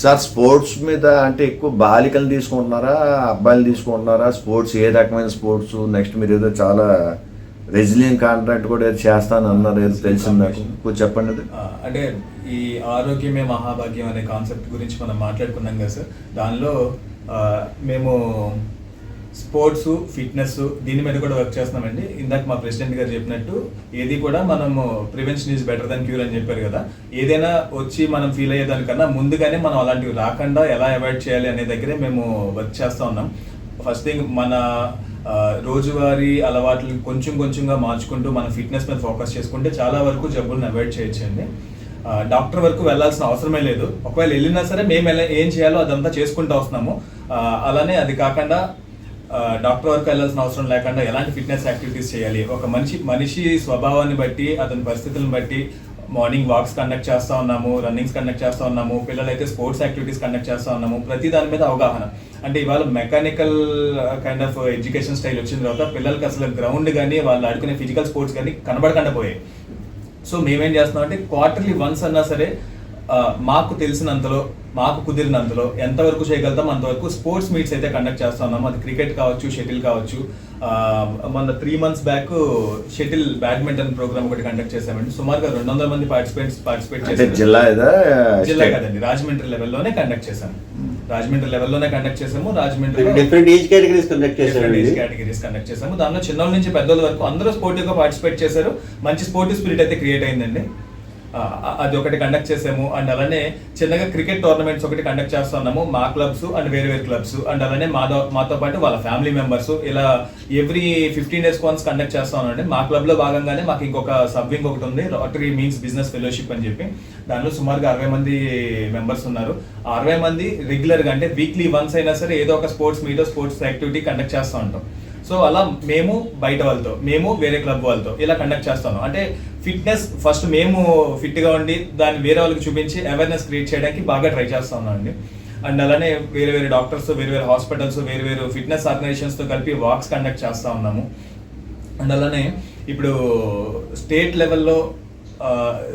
Sir sports మీద అంటే ఎక్కువ బాలికలు తీసుకుంటున్నారా అబ్బాయిలు తీసుకుంటున్నారా? స్పోర్ట్స్ ఏ రకమైన స్పోర్ట్స్? నెక్స్ట్ మీరు ఏదో చాలా రెజిలియన్ కాంట్రాక్ట్ కూడా ఏదో చేస్తాను అన్నారు ఏదో తెలిసింది నాకు. కొంచెం చెప్పండి అది. అంటే ఈ ఆరోగ్యమే మహాభాగ్యం అనే కాన్సెప్ట్ గురించి మనం మాట్లాడుకున్నాం కదా సార్. దానిలో మేము స్పోర్ట్స్ ఫిట్నెస్ దీని మీద కూడా వర్క్ చేస్తున్నామండి. ఇందాక మా ప్రెసిడెంట్ గారు చెప్పినట్టు ఏది కూడా మనము prevention is better than cure అని చెప్పారు కదా. ఏదైనా వచ్చి మనం ఫీల్ అయ్యేదానికన్నా ముందుగానే మనం అలాంటివి రాకుండా ఎలా అవాయిడ్ చేయాలి అనే దగ్గరే మేము వర్క్ చేస్తూ ఉన్నాం. ఫస్ట్ థింగ్ మన రోజువారీ అలవాట్లు కొంచెం కొంచెంగా మార్చుకుంటూ మన ఫిట్నెస్ మీద ఫోకస్ చేసుకుంటే చాలా వరకు జబ్బులను అవాయిడ్ చేయొచ్చండి. డాక్టర్ వరకు వెళ్ళాల్సిన అవసరమే లేదు. ఒకవేళ వెళ్ళినా సరే మేము ఏం చేయాలో అదంతా చేసుకుంటూ వస్తున్నాము. అలానే అది కాకుండా డాక్టర్ వరకు వెళ్ళాల్సిన అవసరం లేకుండా ఎలాంటి ఫిట్నెస్ యాక్టివిటీస్ చేయాలి? ఒక మనిషి మనిషి స్వభావాన్ని బట్టి అతని పరిస్థితులను బట్టి మార్నింగ్ వాక్స్ కండక్ట్ చేస్తూ ఉన్నాము రన్నింగ్స్ కండక్ట్ చేస్తూ ఉన్నాము పిల్లలైతే స్పోర్ట్స్ యాక్టివిటీస్ కండక్ట్ చేస్తూ ఉన్నాము ప్రతి దాని మీద అవగాహన. అంటే ఇవాళ mechanical kind of education style వచ్చిన తర్వాత పిల్లలకి అసలు గ్రౌండ్ కానీ వాళ్ళు ఆడుకునే ఫిజికల్ స్పోర్ట్స్ కానీ కనబడకుండా పోయాయి. సో మేమేం చేస్తున్నాం అంటే క్వార్టర్లీ వన్స్ అన్నా సరే మాకు తెలిసినంతలో మాకు కుదిరినంతలో ఎంతవరకు చేయగలుగుతాం అంతవరకు స్పోర్ట్స్ మీట్స్ అయితే కండక్ట్ చేస్తా ఉన్నాము అది క్రికెట్ కావచ్చు షటిల్ కావచ్చు. ఆ, మన three months back shuttle badminton program ఒకటి కండక్ట్ చేసామండి సుమారుగా రెండు వందల మంది పార్టిసిపేట్స్ పార్టిసిపేట్ చేశారు. జిల్లా జిల్లా? కదండి రాజమండ్రి లెవెల్లోనే కండక్ట్ చేశాము. రాజమండ్రి లెవెల్లోనే కండక్ట్ చేసాము Rajahmundry different age categories conduct చేశారండి. కేటగిరీస్ కండక్ట్ చేసాము దానిలో చిన్నోళ్ళ నుంచి పెద్దోళ్ళ వరకు అందరూ స్పోర్టివ్గా పార్టిసిపేట్ చేశారు. మంచి స్పోర్టివ్ స్పిరిట్ అయితే క్రియేట్ అయిందండి. అది ఒకటి కండక్ట్ చేసాము. అండ్ అలానే చిన్నగా క్రికెట్ టోర్నమెంట్స్ ఒకటి కండక్ట్ చేస్తున్నాము మా క్లబ్స్ అండ్ వేరే వేరే క్లబ్స్ అండ్ అలానే మాతో మాతో పాటు వాళ్ళ ఫ్యామిలీ మెంబర్స్ ఇలా every fifteen days once conduct చేస్తా మా క్లబ్లో భాగంగానే మాకు ఇంకొక సబ్వింగ్ ఒకటి ఉంది. రోటరీ మీన్స్ బిజినెస్ ఫెలోషిప్ అని చెప్పి. దానిలో సుమారుగా అరవై మంది మెంబర్స్ ఉన్నారు. అరవై మంది రెగ్యులర్గా అంటే వీక్లీ వన్స్ అయినా సరే ఏదో ఒక స్పోర్ట్స్ మీటో స్పోర్ట్స్ యాక్టివిటీ కండక్ట్ చేస్తూ ఉంటాం. సో అలా మేము బయట వాళ్ళతో మేము వేరే క్లబ్ వాళ్ళతో ఇలా కండక్ట్ చేస్తాను. అంటే ఫిట్నెస్ ఫస్ట్ మేము ఫిట్గా ఉండి దాన్ని వేరే వాళ్ళకి చూపించి అవేర్నెస్ క్రియేట్ చేయడానికి బాగా ట్రై చేస్తా అండి అండ్ అలానే వేరే వేరే డాక్టర్స్ వేరే వేరే హాస్పిటల్స్ వేరే వేరే ఫిట్నెస్ ఆర్గనైజేషన్స్తో కలిపి వాక్స్ కండక్ట్ చేస్తూ ఉన్నాము. అండ్ అలానే ఇప్పుడు స్టేట్ లెవెల్లో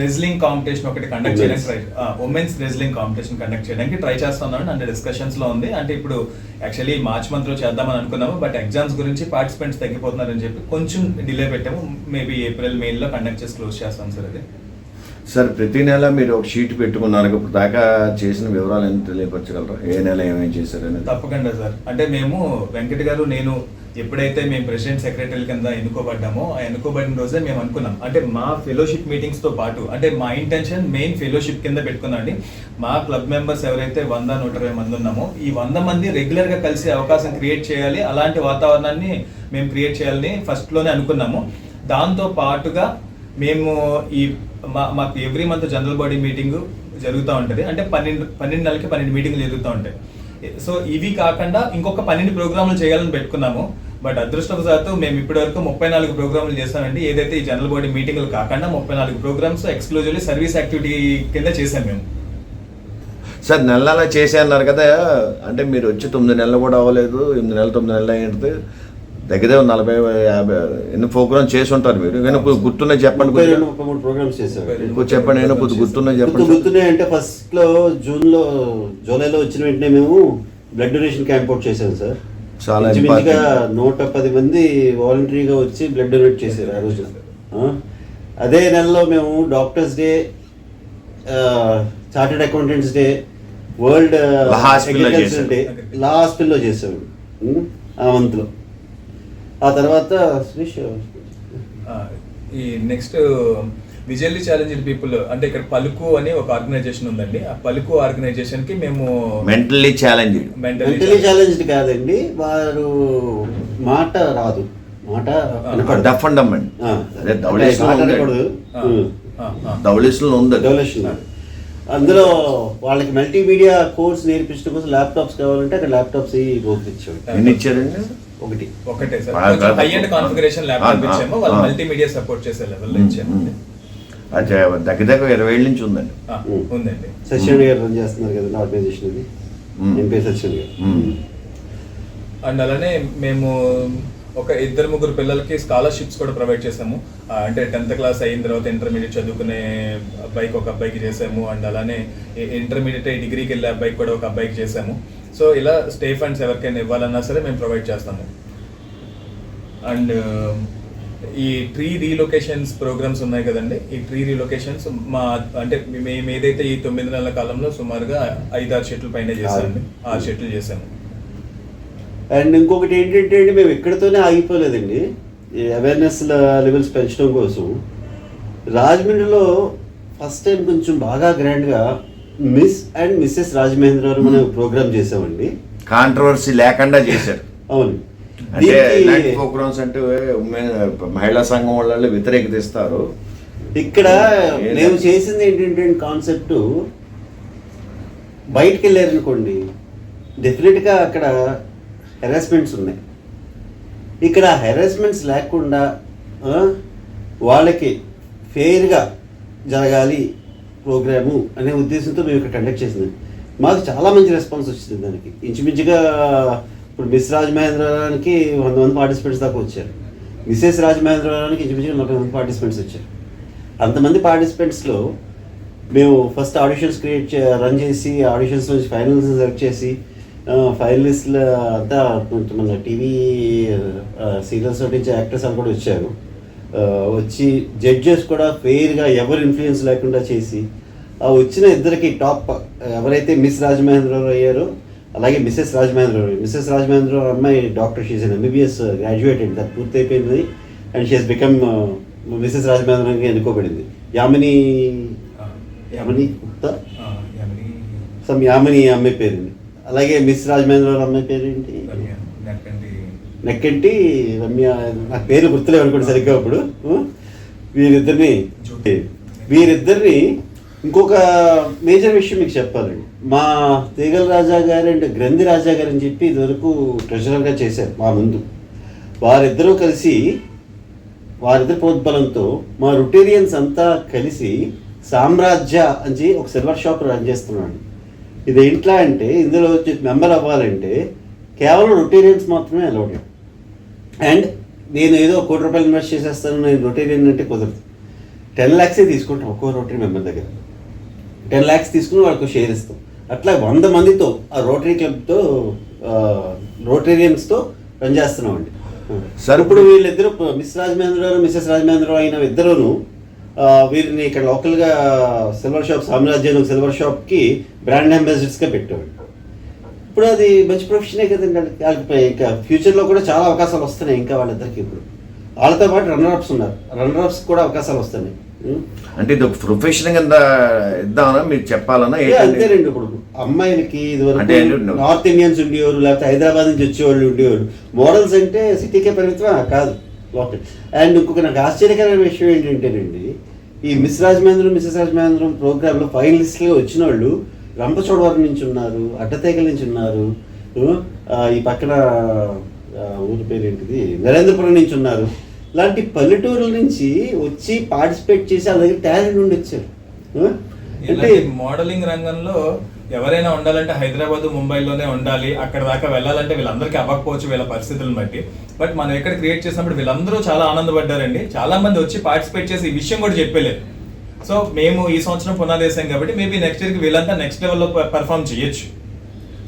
రెజ్లింగ్ కాంపిటీషన్ ఒకటి కండక్ట్ చేయడానికి try women's wrestling competition conduct చేయడానికి ట్రై చేస్తున్నాను. అంటే డిస్కషన్స్లో ఉంది. అంటే ఇప్పుడు యాక్చువల్లీ మార్చ్ మంత్లో చేద్దామని అనుకున్నాము. బట్ ఎగ్జామ్స్ గురించి పార్టిసిపెంట్స్ తగ్గిపోతున్నారని చెప్పి కొంచెం డిలే పెట్టాము. మేబీ ఏప్రిల్ మే లో కండక్ట్ చేసి క్లోజ్ చేస్తాం సార్ అది. సార్ ప్రతి నెల మీరు ఒక షీట్ పెట్టుకున్నారు. ఇప్పుడు దాకా చేసిన వివరాలు ఎంత తెలియపరచగలరా? ఏ నెల ఏమేమి చేశారు అనేది? తప్పకుండా సార్. అంటే మేము వెంకట గారు నేను ఎప్పుడైతే మేము ప్రెసిడెంట్ సెక్రటరీ కింద ఎన్నుకోబడ్డామో ఆ ఎన్నుకోబడిన రోజే మేము అనుకున్నాం. అంటే మా ఫెలోషిప్ మీటింగ్స్తో పాటు అంటే మా ఇంటెన్షన్ మెయిన్ ఫెలోషిప్ కింద పెట్టుకున్నాండి మా క్లబ్ మెంబర్స్ ఎవరైతే వంద నూట ఇరవై మంది ఉన్నామో ఈ వంద మంది రెగ్యులర్గా కలిసే కలిసి అవకాశం క్రియేట్ చేయాలి. అలాంటి వాతావరణాన్ని మేము క్రియేట్ చేయాలని ఫస్ట్లోనే అనుకున్నాము. దాంతో పాటుగా మేము ఈ మా మాకు every month general body meeting జరుగుతూ ఉంటుంది. అంటే పన్నెండు పన్నెండు నెలలకి పన్నెండు మీటింగ్లు జరుగుతూ ఉంటాయి. సో ఇవి కాకుండా ఇంకొక పన్నెండు ప్రోగ్రాములు చేయాలని పెట్టుకున్నాము. బట్ అదృష్టవశాత్తు మేము ఇప్పటివరకు ముప్పై నాలుగు ప్రోగ్రాములు చేస్తామండి ఏదైతే ఈ జనరల్ బాడీ మీటింగ్లు కాకుండా ముప్పై నాలుగు ప్రోగ్రామ్స్ ఎక్స్క్లూజివ్లీ సర్వీస్ యాక్టివిటీ కింద చేసాం మేము. సార్ నెల నెల చేసే అన్నారు కదా. అంటే మీరు వచ్చి తొమ్మిది నెలలు కూడా అవ్వలేదు. ఎనిమిది నెలలు తొమ్మిది నెలలు అయ్యింది. దగ్గర నలభై యాభై ఎన్ని ప్రోగ్రామ్ చేసి ఉంటారు మీరు ఇప్పుడు గుర్తున్నాయి చెప్పండి మూడు ప్రోగ్రామ్స్ చెప్పండి నేను కొద్ది గుర్తున్నాయి గుర్తు చెప్పండి గుర్తున్నాయి అంటే ఫస్ట్లో జూన్లో జూలైలో వచ్చిన వెంటనే మేము బ్లడ్ డొనేషన్ క్యాంప్ అవుట్ చేశాం సార్ చాలా. నూట పది మంది వాలంటరీగా వచ్చి బ్లడ్ డొనేట్ చేశారు ఆ రోజు? అదే నెలలో మేము doctors day chartered accountants day world. Day లా హాస్పిటల్లో చేసాము? ఆ మంత్లో ఆ తర్వాత శ్రీష్ ఆ, ఈ నెక్స్ట్ విజువల్లీ ఛాలెంజ్డ్ పీపుల్ అంటే ఇక్కడ పలుకు అని ఒక ఆర్గనైజేషన్ ఉందండి. ఆ పలుకు ఆర్గనైజేషన్కి మేము మెంటల్లీ ఛాలెంజ్ మెంటలీ ఛాలెంజ్డ్ కాదండి. వారు మాట రాదు. మాట. డఫ్ అండ్ డమ్ అండి ధవళేశ్వరం. ధవళేశ్వరంలో ఉంది. అది. డెవల్యూషన్ అందులో వాళ్ళకి మల్టీమీడియా కోర్స్ నేర్పించడం కోసం ల్యాప్టాప్స్ కావాలంటే అక్కడ ల్యాప్టాప్స్ పంపించాడు ఎన్ని ఇచ్చారండి? ఒకటి. ఒకటే sir. High end configuration laptop ఇచ్చాము వాళ్ళు. మల్టీమీడియా సపోర్ట్ చేసే లెవెల్లో ఇచ్చాము అది దగ్గర దగ్గర ఇరవై ఏళ్ళ నుంచి ఉందండి. ఉందండి. సత్యన్ గారు రన్ చేస్తున్నారు కదా ఆర్గనైజేషన్ అది. ఉం. ఎంపీ గారు? ఉం. అండ్ అలానే మేము ఒక ఇద్దరు ముగ్గురు పిల్లలకి స్కాలర్షిప్స్ కూడా ప్రొవైడ్ చేసాము. అంటే టెన్త్ క్లాస్ అయిన తర్వాత ఇంటర్మీడియట్ చదువుకునే అబ్బాయికి ఒక అబ్బాయికి చేసాము. అండ్ అలానే ఇంటర్మీడియట్ డిగ్రీకి వెళ్ళే అబ్బాయికి కూడా ఒక అబ్బాయికి చేసాము. సో ఇలా స్టే ఫండ్స్ ఎవరికైనా ఇవ్వాలన్నా సరే మేము ప్రొవైడ్ చేస్తాము. అండ్ ఈ ట్రీ రీలొకేషన్స్ ప్రోగ్రామ్స్ ఉన్నాయి కదండి ఈ ట్రీ రీలొకేషన్స్ మా అంటే మేము ఏదైతే ఈ తొమ్మిది నెలల కాలంలో సుమారుగా ఐదు ఆరు షెట్లు పైన చేసామండి ఆరు షెట్లు చేసాము అండ్ ఇంకొకటి ఏంటంటే అండి మేము ఎక్కడితోనే ఆగిపోలేదండి. ఈ అవేర్నెస్ లెవెల్స్ పెంచడం కోసం రాజమండ్రిలో ఫస్ట్ టైం కొంచెం బాగా గ్రాండ్గా మిస్ అండ్ మిస్సెస్ రాజమహేంద్ర గారు మనం ప్రోగ్రామ్ చేసామండి కాంట్రవర్సీ లేకుండా చేశారు. అవును. అంటే ఇలాంటి ప్రోగ్రామ్స్ అంటే మహిళా సంఘం వాళ్ళు వ్యతిరేకత ఇస్తారు ఇక్కడ? మేము చేసింది ఏంటంటే కాన్సెప్ట్ బయటికి వెళ్ళారనుకోండి డెఫినెట్గా అక్కడ హెరాస్మెంట్స్ ఉన్నాయి. ఇక్కడ హెరాస్మెంట్స్ లేకుండా వాళ్ళకి ఫెయిర్గా జరగాలి ప్రోగ్రాము అనే ఉద్దేశంతో మేము ఇక్కడ కండక్ట్ చేసింది. మాకు చాలా మంచి రెస్పాన్స్ వచ్చింది దానికి. ఇంచుమించుగా ఇప్పుడు మిస్ రాజమహేంద్రానికి వంద మంది పార్టిసిపెంట్స్ దాకా వచ్చారు. మిస్సెస్ రాజమహేంద్రానికి ఇంచుమించుగా నలభై మంది పార్టిసిపెంట్స్ వచ్చారు. అంతమంది పార్టిసిపెంట్స్లో మేము ఫస్ట్ ఆడిషన్స్ క్రియేట్ చే రన్ చేసి ఆడిషన్స్ నుంచి ఫైనల్స్ సెలెక్ట్ చేసి ఫైనలిస్ట్ల అంతా కొంచెం మన టీవీ సీరియల్స్ నుంచి యాక్టర్స్ అని కూడా వచ్చారు. వచ్చి జడ్జెస్ కూడా ఫెయిర్గా ఎవరు ఇన్ఫ్లుయెన్స్ లేకుండా చేసి ఆ వచ్చిన ఇద్దరికి టాప్ ఎవరైతే మిస్ రాజమహేంద్రరావు అయ్యారో అలాగే మిస్సెస్ రాజమహేంద్రరావు మిస్సెస్ రాజమహేంద్రరావు అమ్మాయి doctor she's an MBBS graduate అండి అది పూర్తి అయిపోయింది. అండ్ షీఎస్ బికమ్ మిస్సెస్ రాజమహేంద్రరావుకి ఎన్నుకోబడింది. యామిని యామిని గుప్తా? సమ్ యామిని. అమ్మాయి పేరుంది అలాగే మిస్ రాజమహేంద్రరావు అమ్మాయి పేరు ఏంటి. నెక్కెంటి రమ్య నాకు పేరు గుర్తులేవు అనుకోండి సరిగ్గా ఇప్పుడు ఆ? వీరిద్దరిని. వీరిద్దరిని ఇంకొక మేజర్ విషయం మీకు చెప్పాలండి మా తీగల రాజా గారు అండ్ గ్రంథి రాజా గారు అని చెప్పి ఇదివరకు ట్రెజరర్గా చేశారు మా ముందు. వారిద్దరూ కలిసి వారిద్దరి ప్రోద్బలంతో మా రుటేరియన్స్ అంతా కలిసి సామ్రాజ్య అని ఒక సిల్వర్ షాప్ రన్ చేస్తున్నాడు. ఇది ఎట్లా అంటే ఇందులో వచ్చి మెంబర్ అవ్వాలంటే కేవలం రొటేరియన్స్ మాత్రమే అలౌడ్. అండ్ నేను ఏదో కోటి రూపాయలు ఇన్వెస్ట్ చేసేస్తాను నేను రొటేరియన్ అంటే కుదరదు. టెన్ ల్యాక్సే తీసుకుంటాం ఒక్కో రోటరీ మెంబర్ దగ్గర. టెన్ ల్యాక్స్ తీసుకుని వాళ్ళకు షేర్ ఇస్తాం. అట్లా వంద మందితో ఆ రోటరీ క్లబ్తో రోటేరియన్స్తో రన్ చేస్తున్నామండి. సార్, ఇప్పుడు వీళ్ళిద్దరు మిస్ రాజమహేంద్రరావు మిస్సెస్ రాజమహేంద్రరావు అయిన ఇద్దరును వీరిని ఇక్కడ లోకల్గా సిల్వర్ షాప్ సామ్రాజ్యం సిల్వర్ షాప్కి బ్రాండ్ అంబాసిడర్స్గా పెట్టాడు ఇప్పుడు అది మంచి ప్రొఫెషనే కదండి. వాళ్ళకి ఇంకా ఫ్యూచర్లో కూడా చాలా అవకాశాలు వస్తున్నాయి ఇంకా వాళ్ళిద్దరికి ఇప్పుడు. వాళ్ళతో పాటు రన్నర్ అప్స్ ఉన్నారు. రన్నర్ అప్స్ కూడా అవకాశాలు వస్తున్నాయి? అంటే ఇది ఒక ప్రొఫెషన్ కింద ఇద్దామన్నా మీరు చెప్పాలన్నా? అంతేనండి ఇప్పుడు. అమ్మాయిలకి అంటే ఇదివరకు ఏంటి? నార్త్ ఇండియన్స్ ఉండేవారు లేకపోతే హైదరాబాద్ నుంచి వచ్చేవాళ్ళు ఉండేవారు. మోడల్స్ అంటే సిటీకే పరిమితం కాదు. లోకల్ అండ్ ఇంకొక నాకు ఆశ్చర్యకరమైన విషయం ఏంటంటేనండి ఈ మిస్ రాజమహేంద్రం మిస్సెస్ రాజమహేంద్రం ప్రోగ్రాంలో ఫైనలిస్ట్గా వచ్చిన వాళ్ళు రంపచోడవరం నుంచి ఉన్నారు అడ్డతేగల నుంచి ఉన్నారు ఈ పక్కన ఊరి పేరు ఏంటిది నరేంద్రపురం నుంచి ఉన్నారు. ఇలాంటి పల్లెటూరుల నుంచి వచ్చి పార్టిసిపేట్ చేసి అలాగే దగ్గర టాలెంట్ ఉండి వచ్చారు. అంటే మోడలింగ్ రంగంలో ఎవరైనా ఉండాలంటే హైదరాబాద్ ముంబైలోనే ఉండాలి. అక్కడ దాకా వెళ్ళాలంటే వీళ్ళందరికీ అవ్వకపోవచ్చు వీళ్ళ పరిస్థితులను బట్టి. బట్ మనం ఎక్కడ క్రియేట్ చేసినప్పుడు వీళ్ళందరూ చాలా ఆనందపడ్డారండి. చాలా మంది వచ్చి పార్టిసిపేట్ చేసి ఈ విషయం కూడా చెప్పలేదు. సో మేము ఈ సంవత్సరం పునాది వేసాం కాబట్టి మేబీ నెక్స్ట్ ఇయర్కి వీళ్ళంతా నెక్స్ట్ లెవెల్లో పర్ఫామ్ చేయొచ్చు.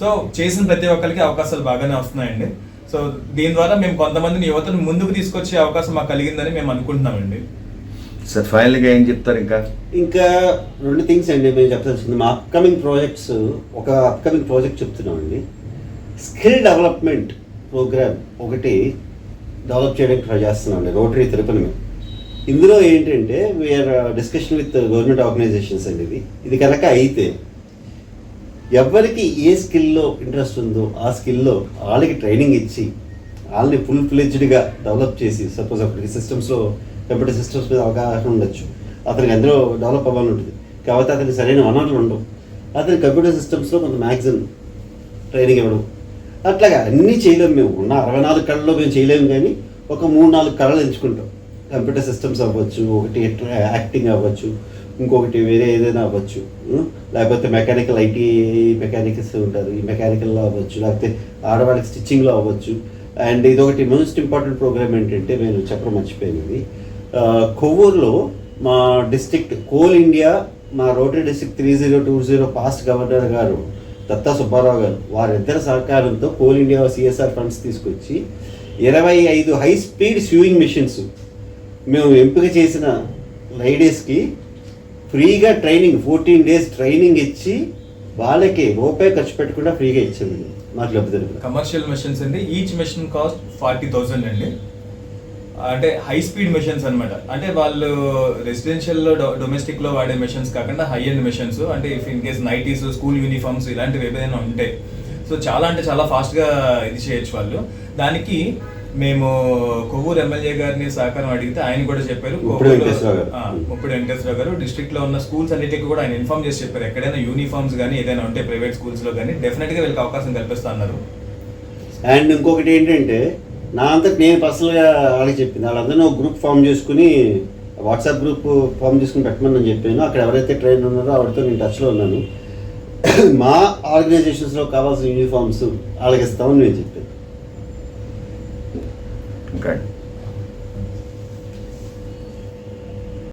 సో చేసిన ప్రతి ఒక్కరికి అవకాశాలు బాగానే వస్తున్నాయండి. సో దీని ద్వారా మేము కొంతమందిని యువతను ముందుకు తీసుకొచ్చే అవకాశం మాకు కలిగిందని మేము అనుకుంటున్నామండి. సార్ ఫైనల్గా ఏం చెప్తారు ఇంకా? ఇంకా రెండు థింగ్స్ అండి మేము చెప్పాల్సింది మా అప్కమింగ్ ప్రాజెక్ట్స్ ఒక అప్కమింగ్ ప్రాజెక్ట్ చెప్తున్నామండి. స్కిల్ డెవలప్మెంట్ ప్రోగ్రామ్ ఒకటి డెవలప్ చేయడానికి ట్రై చేస్తున్నామండి. రోటరీ తిరుపతి మేము ఇందులో ఏంటంటే we are discussion with government organisations అండి ఇది. ఇది కనుక అయితే ఎవరికి ఏ స్కిల్లో ఇంట్రెస్ట్ ఉందో ఆ స్కిల్లో వాళ్ళకి ట్రైనింగ్ ఇచ్చి వాళ్ళని ఫుల్ ఫ్లెజ్డ్గా డెవలప్ చేసి సపోజ్ అప్పటికి సిస్టమ్స్లో కంప్యూటర్ సిస్టమ్స్ మీద అవగాహన ఉండొచ్చు. అతనికి అందులో డెవలప్ అవ్వాలని ఉంటుంది కాకపోతే అతనికి సరైన వనరులు ఉండవు. అతని కంప్యూటర్ సిస్టమ్స్లో కొంత మ్యాక్సిమం ట్రైనింగ్ ఇవ్వడం. అట్లాగా అన్నీ చేయలేము మేము. ఉన్న అరవై నాలుగు కళల్లో మేము చేయలేము కానీ ఒక మూడు నాలుగు కళలు ఎంచుకుంటాం. కంప్యూటర్ సిస్టమ్స్ అవ్వచ్చు ఒకటి యాక్టింగ్ అవ్వచ్చు ఇంకొకటి వేరే ఏదైనా అవ్వచ్చు లేకపోతే మెకానికల్ ఐటీ మెకానికల్స్ ఉంటారు. ఈ మెకానికల్లో అవ్వచ్చు లేకపోతే ఆడవాళ్ళకి స్టిచ్చింగ్లో అవ్వచ్చు. అండ్ ఇదొకటి మోస్ట్ ఇంపార్టెంట్ ప్రోగ్రామ్ ఏంటంటే నేను చెప్పడం మర్చిపోయినది. కొవ్వూరులో మా డిస్ట్రిక్ట్ కోల్ ఇండియా మా rotary district three zero two zero past governor గారు దత్తా సుబ్బారావు గారు వారిద్దరి సహకారంతో కోల్ ఇండియా సిఎస్ఆర్ ఫండ్స్ తీసుకొచ్చి ఇరవై ఐదు హై స్పీడ్ స్వింగ్ మిషన్స్ మేము ఎంపిక చేసిన లైడీస్కి ఫ్రీగా ట్రైనింగ్ ఫోర్టీన్ డేస్ ట్రైనింగ్ ఇచ్చి వాళ్ళకి రూపాయి ఖర్చు పెట్టకుండా ఫ్రీగా ఇచ్చాము. మాకు లబ్ధి కమర్షియల్ మెషిన్స్ అండి. Each machine cost forty thousand అండి. అంటే హై స్పీడ్ మెషిన్స్ అనమాట అంటే వాళ్ళు రెసిడెన్షియల్లో డొమెస్టిక్లో వాడే మెషిన్స్ కాకుండా హై ఎండ్ మెషిన్స్. అంటే if in case nighties school uniforms ఇలాంటివి ఏదైనా ఉంటాయి సో చాలా అంటే చాలా ఫాస్ట్గా ఇది చేయొచ్చు వాళ్ళు. దానికి మేము కొవ్వూరు ఎమ్మెల్యే గారిని సహకారం అడిగితే ఆయన కూడా చెప్పారు. ముప్పిడి వెంకటేశ్వరరావు గారు. డిస్ట్రిక్ట్లో ఉన్న స్కూల్స్ అన్నిటికీ కూడా ఆయన ఇన్ఫార్మ్ చేసి చెప్పారు. ఎక్కడైనా యూనిఫామ్స్ కానీ ఏదైనా ఉంటే ప్రైవేట్ స్కూల్స్లో కానీ డెఫినెట్గా వీళ్ళకి అవకాశం కల్పిస్తా అన్నారు. అండ్ ఇంకొకటి ఏంటంటే నా అంతకు నేను పర్సనల్గా వాళ్ళకి చెప్పింది వాళ్ళందరినీ ఒక గ్రూప్ ఫామ్ చేసుకుని వాట్సాప్ గ్రూప్ ఫామ్ చేసుకుని పెట్టమని నేను చెప్పాను. అక్కడ ఎవరైతే ట్రైన్ ఉన్నారో ఆవిడతో నేను టచ్లో ఉన్నాను. మా ఆర్గనైజేషన్స్లో కావాల్సిన యూనిఫామ్స్ వాళ్ళకి ఇస్తామని నేను చెప్పాను. ఇంకా